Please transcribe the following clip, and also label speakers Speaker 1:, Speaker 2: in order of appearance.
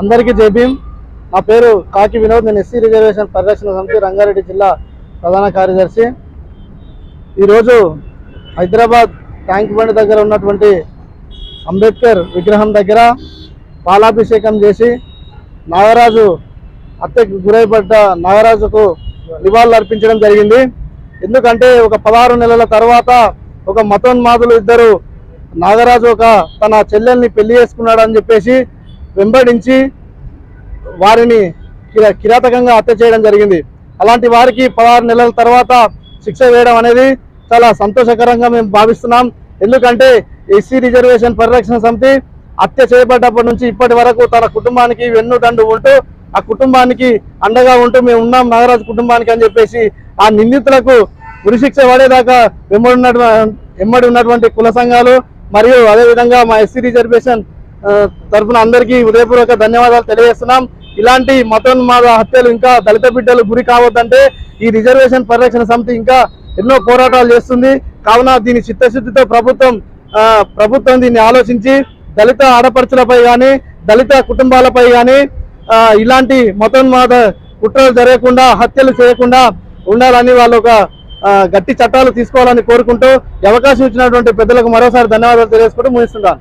Speaker 1: అందరికీ జై నా పేరు కాకి వినోద్. నేను ఎస్సీ రిజర్వేషన్ పరిరక్షణ సమితి రంగారెడ్డి జిల్లా ప్రధాన కార్యదర్శి. ఈరోజు హైదరాబాద్ ట్యాంక్ బండ్ దగ్గర ఉన్నటువంటి అంబేద్కర్ విగ్రహం దగ్గర పాలాభిషేకం చేసి నాగరాజు హత్యకు గురైపడ్డ నాగరాజుకు నివాళులు అర్పించడం జరిగింది. ఎందుకంటే ఒక పదహారు నెలల తర్వాత ఒక మతోన్మాదులు ఇద్దరు నాగరాజు ఒక తన చెల్లెల్ని పెళ్ళి చేసుకున్నాడు అని చెప్పేసి వెంబడించి వారిని కిరాతకంగా హత్య చేయడం జరిగింది. అలాంటి వారికి పదహారు నెలల తర్వాత శిక్ష వేయడం అనేది చాలా సంతోషకరంగా మేము భావిస్తున్నాం. ఎందుకంటే ఎస్సీ రిజర్వేషన్ పరిరక్షణ సమితి హత్య చేయబడ్డప్పటి నుంచి ఇప్పటి వరకు తన కుటుంబానికి వెన్నుదండు ఉంటూ ఆ కుటుంబానికి అండగా ఉంటూ మేము ఉన్నాం నాగరాజు కుటుంబానికి అని చెప్పేసి ఆ నిందితులకు ఉరిశిక్ష పడేదాకా వెంబడి ఉన్నటువంటి వెంబడి ఉన్నటువంటి కుల సంఘాలు మరియు అదేవిధంగా మా ఎస్సీ రిజర్వేషన్ తరఫున తరపున అందరికీ హృదయపూర్వక ధన్యవాదాలు తెలియజేస్తున్నాం. ఇలాంటి మతోన్మాద హత్యలు ఇంకా దళిత బిడ్డలు గురి కావద్దంటే ఈ రిజర్వేషన్ పరిరక్షణ సమితి ఇంకా ఎన్నో పోరాటాలు చేస్తుంది. కావున దీని చిత్తశుద్ధితో ప్రభుత్వం ప్రభుత్వం దీన్ని ఆలోచించి దళిత ఆడపడుచులపై కానీ దళిత కుటుంబాలపై కానీ ఇలాంటి మతోన్మాద కుట్రలు జరగకుండా హత్యలు చేయకుండా ఉండాలని వాళ్ళు ఒక గట్టి చట్టాలు తీసుకోవాలని కోరుకుంటూ అవకాశం ఇచ్చినటువంటి పెద్దలకు మరోసారి ధన్యవాదాలు తెలియజేసుకుంటూ ముగిస్తున్నాను.